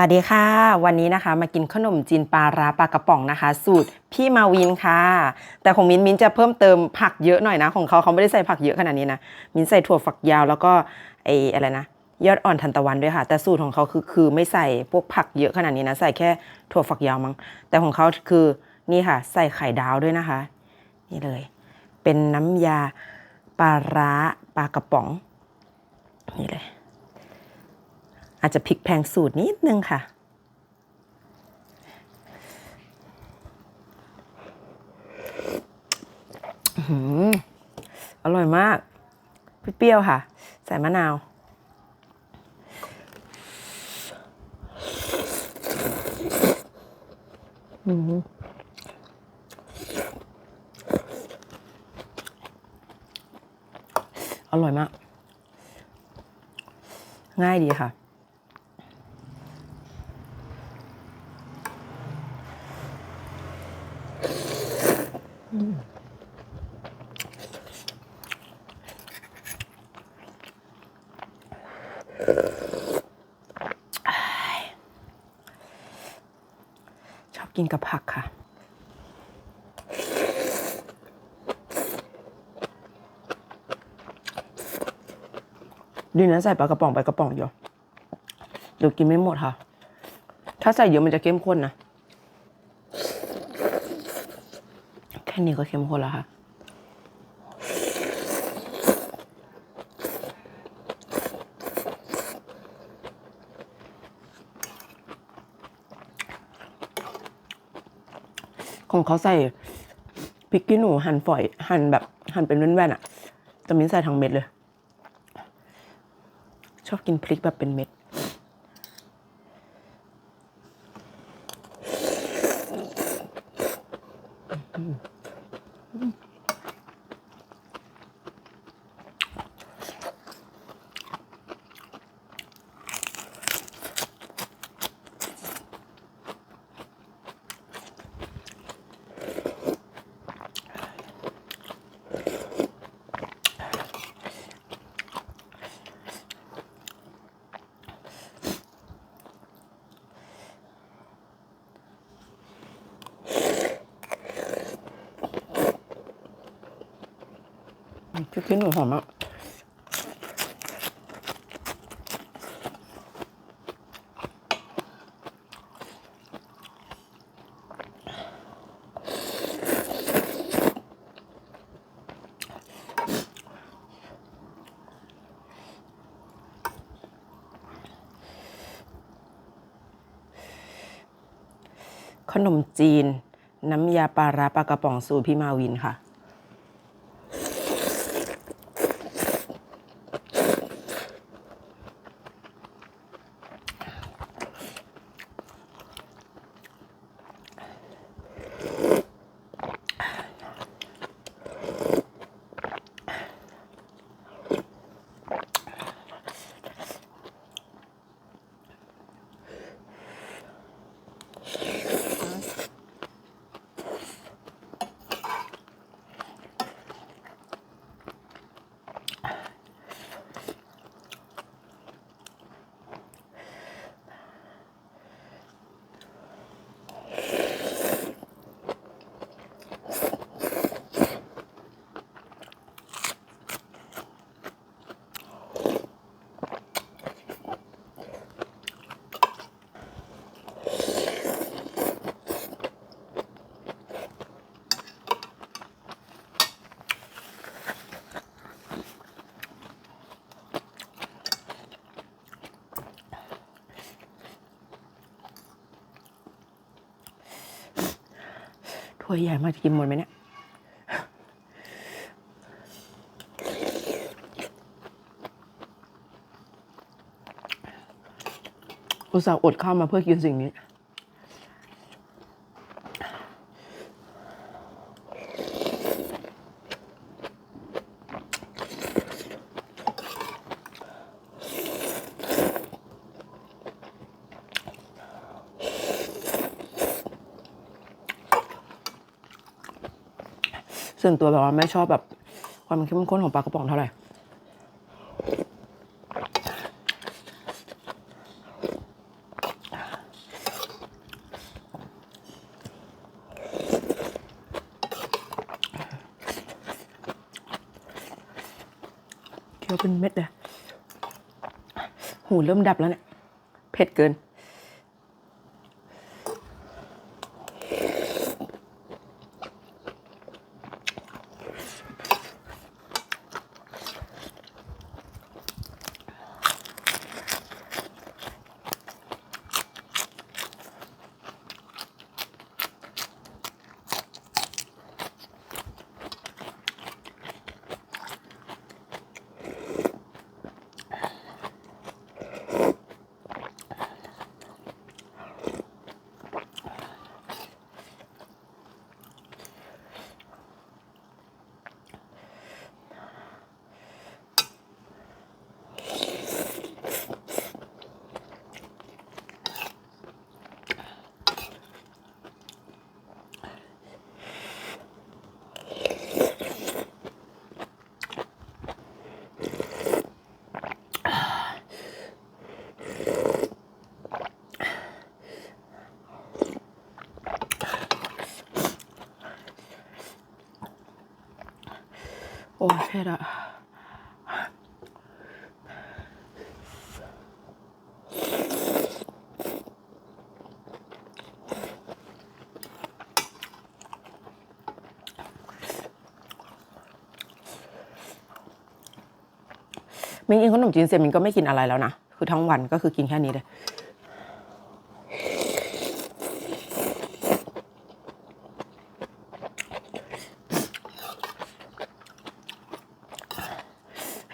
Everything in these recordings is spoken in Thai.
วัสดีค่ะ วันนี้นะคะมากินขนมจีนปลาร้าปลากระป๋องนะคะ สูตรพี่มาวินค่ะ แต่ของมิ้นมิ้นจะเพิ่มเติมผักเยอะหน่อยนะ ของเขาเขาไม่ได้ใส่ผักเยอะขนาดนี้นะ มิ้นใส่ถั่วฝักยาวแล้วก็ไออะไรนะยอดอ่อนทันตะวันด้วยค่ะ แต่สูตรของเขาคือคือไม่ใส่พวกผักเยอะขนาดนี้นะ ใส่แค่ถั่วฝักยาวมั้งแต่ของเขาคือนี่ค่ะ ใส่ไข่ดาวด้วยนะคะ นี่เลย เป็นน้ำยาปลาร้าปลากระป๋องนี่เลย อาจจะพลิกแพงสูตรนิดนึงค่ะ อร่อยมาก เปรี้ยวค่ะ ใส่มะนาว อื้อหืออร่อยมาก ง่ายดีค่ะ ชอบกินกับผักค่ะ ดีนะใส่ปลากระป๋องไปกระป๋องเดียวเดี๋ยวกินไม่หมดค่ะ ถ้าใส่เยอะมันจะเข้มข้นนะ ค่นี้ก็เข้มข้นแล้วค่ะของเขาใส่พริกขี้หนูหั่นฝอยหั่นแบบหั่นเป็นแว่นๆอะแต่มิ้นใส่ทั้งเม็ดเลย ชอบกินพริกแบบเป็นเม็ด 嗯。 พริกขี้หนูหอมมากขนมจีน น้ำยาปลาร้าปลากระป๋องสูตรพี่มาวินค่ะ ยใหญ่มากกินหมดไหมเนี่ยอุตส่าห์อดข้าวมาเพื่อกินสิ่งนี้ ส่วนตัวแบบว่าไม่ชอบแบบความเข้มข้นของปลากระป๋องเท่าไหร่เคี้ยวเป็นเม็ดเลยหูเริ่มดับแล้วเนี่ย เผ็ดเกิน ผ็ดอะมิงกินขนมจีนเสร็จมิงก็ไม่กินอะไรแล้วนะ คือทั้งวันก็คือกินแค่นี้เลย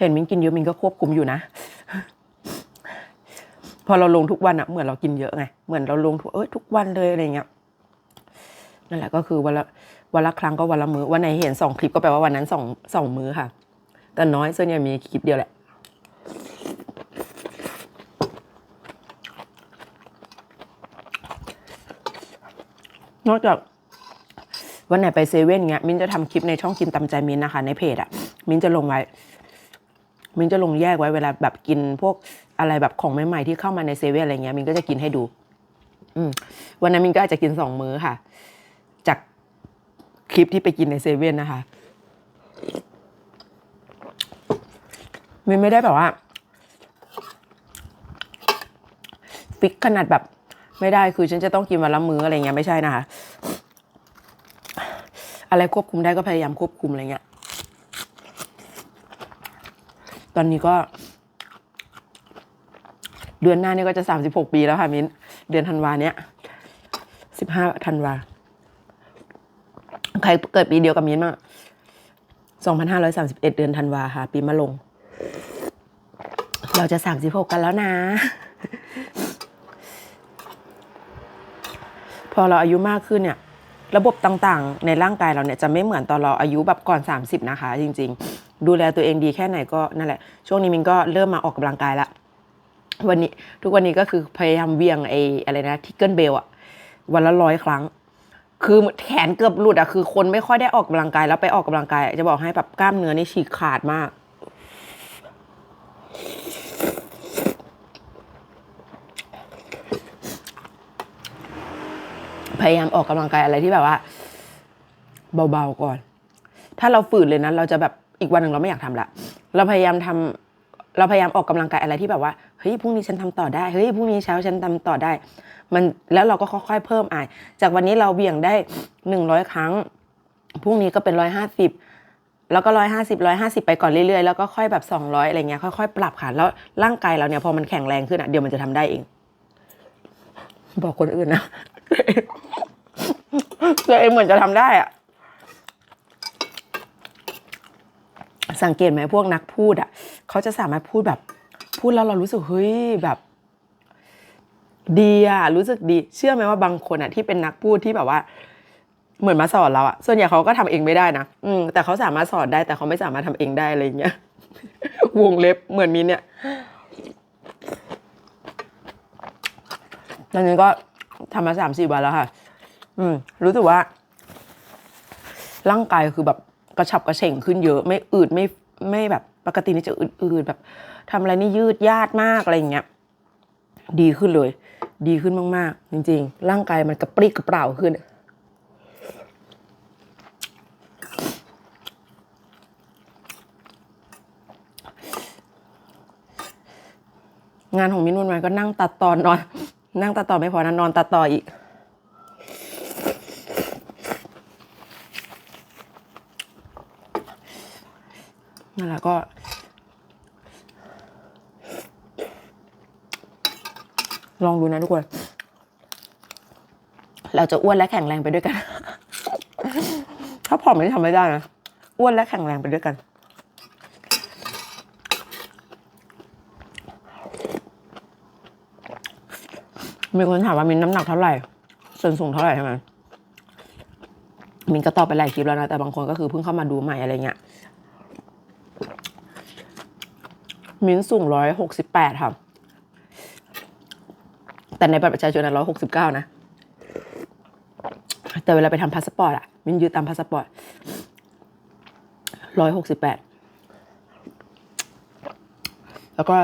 เห็นมิงกินเยอะมิงก็ควบคุมอยู่นะ พอเราลงทุกวันอะเหมือนเรากินเยอะไงเหมือนเราลงทุกเอ้ยทุกวันเลยอะไรเงี้ยนั่นแหละก็คือวันละวันละครั้งก็วันละมือ้อวันไหนเห็นสองคลิปก็แปลว่าวันนั้นสองสองมื้อค่ะ แต่น้อยส่วนใหญ่มีคลิปเดียวแหละนอกจากวันไหนไปเซเว่นเงี้ย มินจะทำคลิปในช่องกินตำใจมินนะคะ ในเพจอะมินจะลงไว้ มินจะลงแยกไว้เวลาแบบกินพวกอะไรแบบของใหม่ๆที่เข้ามาในเซเว่นอะไรเงี้ยมินก็จะกินให้ดู อืวันนั้นมินก็อาจจะกินสองมื้อค่ะ จากคลิปที่ไปกินในเซเว่นนะคะมินไม่ได้แบบว่าฟิกขนาดแบบไม่ได้คือฉันจะต้องกินวันละมื้ออะไรเงี้ยไม่ใช่นะคะ อะไรควบคุมได้ก็พยายามควบคุมอะไรเงี้ย ตอนนี้ก็ เดือนหน้านี่ก็จะสามสิบหกปีแล้วค่ะมิ้น เดือนธันวาเนี้ยสิบห้าธันวา ใครเกิดปีเดียวกับมิ้นมาสองพันห้าร้อยสามสิบเอ็ดเดือนธันวาค่ะ ปีมะลง เราจะสามสิบหกกันแล้วนะ พอเราอายุมากขึ้นเนี่ยระบบต่างๆ ในร่างกายเราเนี่ยจะไม่เหมือนตอนเราอายุแบบก่อน 30 นะคะ จริงๆ ดูแลตัวเองดีแค่ไหนก็นั่นแหละ ช่วงนี้มินก็เริ่มมาออกกำลังกายละวันนี้ทุกวันนี้ก็คือพยายามเวียงไอ้อะไรนะทิกเกิลเบลอะวันละร้อยครั้ง คือแขนเกือบหลุดอะคือคนไม่ค่อยได้ออกกำลังกายแล้วไปออกกำลังกาย จะบอกให้แบบกล้ามเนื้อนี่ฉีกขาดมาก พยายามออกกำลังกายอะไรที่แบบว่า เบาๆก่อน ถ้าเราฝืนเลยนะเราจะแบบ อีกวันหนึ่งเราไม่อยากทำละ เราพยายามทำเราพยายามออกกำลังกายอะไรที่แบบว่าเฮ้ยพรุ่งนี้ฉันทำต่อได้เฮ้ยพรุ่งนี้เช้าฉันทำต่อได้ มันแล้วเราก็ค่อยๆเพิ่มอะจากวันนี้เราเบี่ยงได้หนึ่งร้อยครั้งพรุ่งนี้ก็เป็นร้อยห้าสิบแล้วก็ร้อยห้าสิบร้อยห้าสิบไปก่อนเรื่อยๆ แล้วก็ค่อยแบบสองร้อยอะไรเงี้ยค่อยๆปรับค่ะ แล้วร่างกายเราเนี่ยพอมันแข็งแรงขึ้นอะเดี๋ยวมันจะทำได้เอง บอกคนอื่นนะตัวเองเหมือนจะทำได้อะ สังเกตไหมพวกนักพูดอะเขาจะสามารถพูดแบบพูดแล้วเรารู้สึกเฮ้ยแบบดีอะรู้สึกดี เชื่อไหมว่าบางคนอะที่เป็นนักพูดที่แบบว่า เหมือนมาสอนเราอะส่วนใหญ่เขาก็ทำเองไม่ได้นะอืมแต่เขาสามารถสอนได้ แต่เขาไม่สามารถทำเองได้อะไรเงี้ยวงเล็บเหมือนมินเนี่ยตอนนี้ก็ทำมาสามสี่วันแล้วค่ะ อืม รู้สึกว่า ร่างกายคือแบบ ระฉับกระเฉงขึ้นเยอะไม่อืดไม่ไม่แบบปกตินี่จะอืดๆแบบทำอะไรนี่ยืดยาดมากอะไรอย่างเงี้ยดีขึ้นเลย ดีขึ้นมากๆ จริง ๆ ร่างกายมันกระปรี้กระเปร่าขึ้น งานของมินวันวันก็นั่งตัดต่อนอน นั่งตัดต่อไม่พอนะนอนตัดต่ออีก แหละก็ ลองดูนะทุกคน เราจะอ้วนและแข็งแรงไปด้วยกัน ถ้าผอมไม่ทำไม่ได้นะ อ้วนและแข็งแรงไปด้วยกันมีคนถามว่ามินน้ำหนักเท่าไหร่ ส่วนสูงเท่าไหร่ใช่ไหมมินก็ตอบไปหลายคลิปแล้วนะ แต่บางคนก็คือเพิ่งเข้ามาดูใหม่อะไรเงี้ย มิ้นสูงร้อยหกสิบแปดค่ะ แต่ในบัตรประชาชนร้อยหกสิบเก้านะ แต่เวลาไปทำพาสปอร์ตอะมินยืดตามพาสปอร์ตร้อยหกสิบแปดแล้วก็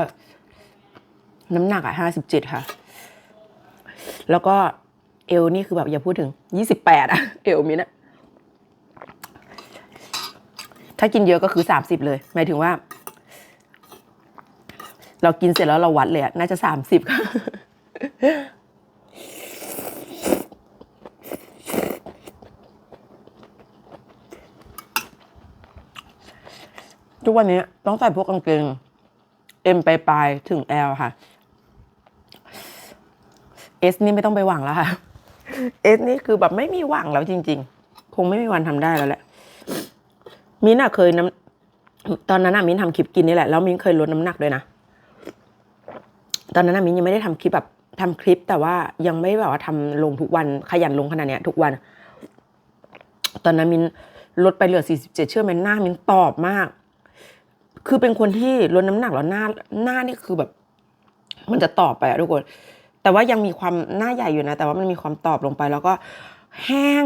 น้ำหนักอะห้าสิบเจ็ดค่ะ แล้วก็เอวนี่คือแบบอย่าพูดถึงยี่สิบแปดอะเอวมินอะถ้ากินเยอะก็คือสามสิบเลย หมายถึงว่า เรากินเสร็จแล้วเราวัดเลยอะน่าจะสามสิบค่ะทุกวันนี้ต้องใส่พวกกางเกง M ไปปลายถึง L ค่ะ S นี่ไม่ต้องไปหวังแล้วค่ะ S นี่คือแบบไม่มีหวังแล้วจริง ๆ คงไม่มีวันทำได้แล้วแหละมิ้นอะเคยน้ำตอนนั้นอะมิ้นทำคลิปกินนี่แหละแล้วมิ้นเคยลดน้ำหนักด้วยนะ ตอนนั้นมิ้นยังไม่ได้ทำคลิปแบบทำคลิป แต่ว่ายังไม่แบบว่าทำลงทุกวันขยันลงขนาดเนี้ยทุกวัน ตอนนั้นมิ้นลดไปเหลือ 47 เชื่อไหมหน้ามิ้นตอบมาก คือเป็นคนที่ลดน้ำหนักแล้วหน้าหน้านี่คือแบบ มันจะตอบไปอะทุกคน แต่ว่ายังมีความหน้าใหญ่อยู่นะ แต่ว่ามันมีความตอบลงไป แล้วก็แห้ง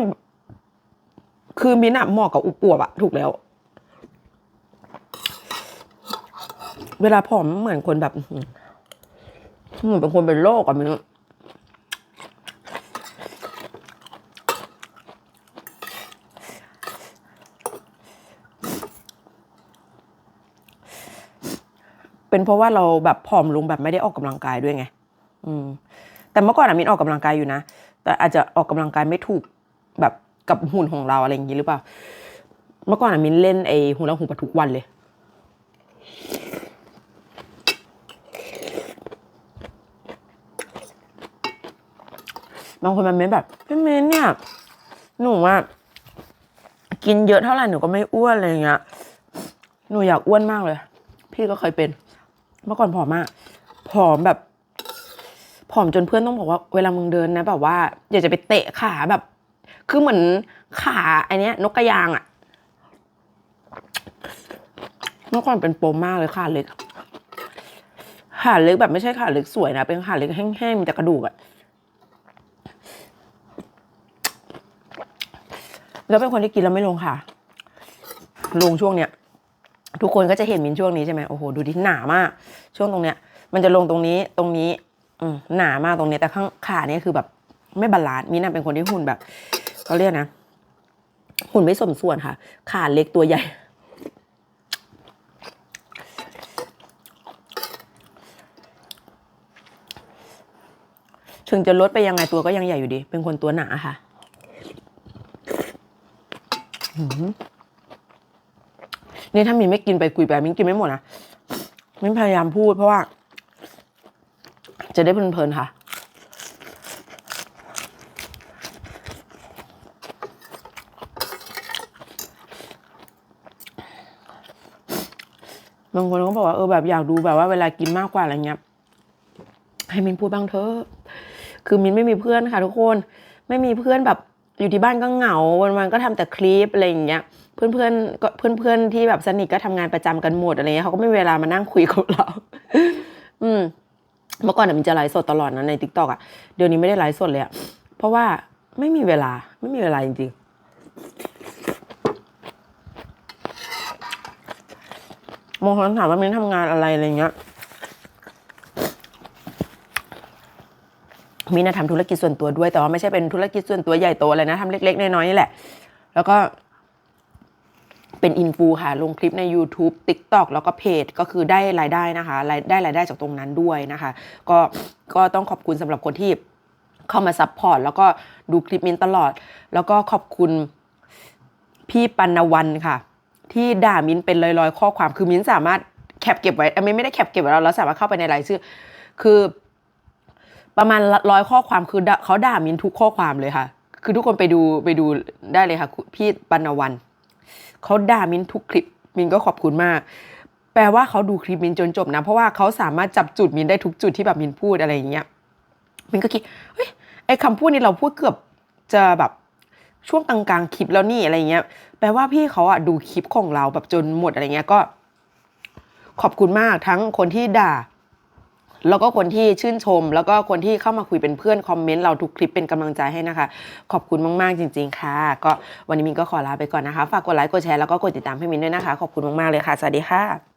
คือมิ้นอะเหมาะกับอุบวบอะถูกแล้ว เวลาผอมเหมือนคนแบบ หือเหมือนเป็นคนเป็นโรคอะมิ้นเป็นเพราะว่าเราแบบผอมลงแบบไม่ได้ออกกำลังกายด้วยไง อืม แต่เมื่อก่อนอะมินออกกำลังกายอยู่นะ แต่อาจจะออกกำลังกายไม่ถูกแบบกับหุ่นของเราอะไรอย่างนี้หรือเปล่า เมื่อก่อนอะมินเล่นไอ้หุ่นละหุ่นปะทุกวันเลย บางคนมันเม้นแบบพี่เมนเนี่ย หนูว่ากินเยอะเท่าไหร่หนูก็ไม่อ้วนอะไรเงี้ย หนูอยากอ้วนมากเลย พี่ก็เคยเป็น เมื่อก่อนผอมมาก ผอมแบบ ผอมจนเพื่อนต้องบอกว่า เวลามึงเดินนะแบบว่าอยากจะไปเตะขาแบบ คือเหมือนขาไอเนี้ย นกกระยางอะเมื่อก่อนเป็นโปมมากเลยขาเล็กขาเล็กแบบไม่ใช่ขาเล็กสวยนะ เป็นขาเล็กแห้งๆมีแต่กระดูกอะ แล้วเป็นคนที่กินแล้วไม่ลงค่ะ ลงช่วงเนี้ยทุกคนก็จะเห็นมินช่วงนี้ใช่ไหมโอ้โหดูดิหนามาก ช่วงตรงเนี้ย มันจะลงตรงนี้ตรงนี้ อืมหนามากตรงนี้แต่ข้างขาเนี่ยคือแบบไม่บาลานซ์มินเป็นคนที่หุ่นแบบเขาเรียกนะหุ่นไม่สมส่วนค่ะ ขาเล็กตัวใหญ่ ถึงจะลดไปยังไงตัวก็ยังใหญ่อยู่ดี เป็นคนตัวหนาค่ะ นี่ถ้ามินไม่กินไปคุยไปมิ้นกินไม่หมดนะมิ้นพยายามพูดเพราะว่า จะได้เพลินๆค่ะ บางคนก็บอกว่าเออแบบอยากดูแบบว่าเวลากินมากกว่าอะไรเงี้ยให้มินพูดบ้างเถอะ คือมินไม่มีเพื่อนค่ะ ทุกคน ไม่มีเพื่อนแบบ อยู่ที่บ้านก็เหงาวันๆก็ทำแต่คลิปอะไรอย่างเงี้ยเพื่อนๆก็เพื่อนๆที่แบบสนิทก็ทำงานประจำกันหมดอะไรเงี้ยเขาก็ไม่มีเวลามานั่งคุยกับเรา อืม เมื่อก่อนอะมินจะไลฟ์สดตลอดนะในทิกตอกอะเดี๋ยวนี้ไม่ได้ไลฟ์สดเลยอะเพราะว่าไม่มีเวลาไม่มีเวลาจริงๆมองคนถามว่ามินทำงานอะไรอะไรเงี้ย มินนะทำธุรกิจส่วนตัวด้วย แต่ว่าไม่ใช่เป็นธุรกิจส่วนตัวใหญ่โตอะไรนะทำเล็ก ๆ น้อยๆนี่แหละ แล้วก็เป็นอินฟูค่ะ ลงคลิปใน YouTube TikTok แล้วก็เพจก็คือได้รายได้นะคะรายได้รายได้จากตรงนั้นด้วยนะคะ ก็ก็ต้องขอบคุณสำหรับคนที่เข้ามาซัพพอร์ตแล้วก็ดูคลิปมินตลอด แล้วก็ขอบคุณพี่ปัณวันค่ะ ที่ด่ามินเป็นลอยๆ ข้อความคือมินสามารถแคปเก็บไว้เอ้ยไม่ไม่ได้แคปเก็บไว้แล้วเราสามารถเข้าไปในรายชื่อ คือ ประมาณร้อยข้อความคือเขาด่ามินทุกข้อความเลยค่ะ คือทุกคนไปดูไปดูได้เลยค่ะ พี่ปัณวันเขาด่ามินทุกคลิปมินก็ขอบคุณมาก แปลว่าเขาดูคลิปมินจนจบนะ เพราะว่าเขาสามารถจับจุดมินได้ทุกจุดที่แบบมินพูดอะไรอย่างเงี้ยมินก็คิดเฮ้ยไอ้คำพูดนี้เราพูดเกือบจะแบบช่วงกลางๆคลิปแล้วนี่อะไรเงี้ย แปลว่าพี่เขาอะดูคลิปของเราแบบจนหมดอะไรเงี้ยก็ ขอบคุณมากทั้งคนที่ด่า แล้วก็คนที่ชื่นชม แล้วก็คนที่เข้ามาคุยเป็นเพื่อนคอมเมนต์เราทุกคลิปเป็นกำลังใจให้นะคะ ขอบคุณมากๆจริง ๆ ค่ะ ก็วันนี้มินก็ขอลาไปก่อนนะคะ ฝากกดไลค์กดแชร์แล้วก็กดติดตามให้มินด้วยนะคะ ขอบคุณมากๆเลยค่ะ สวัสดีค่ะ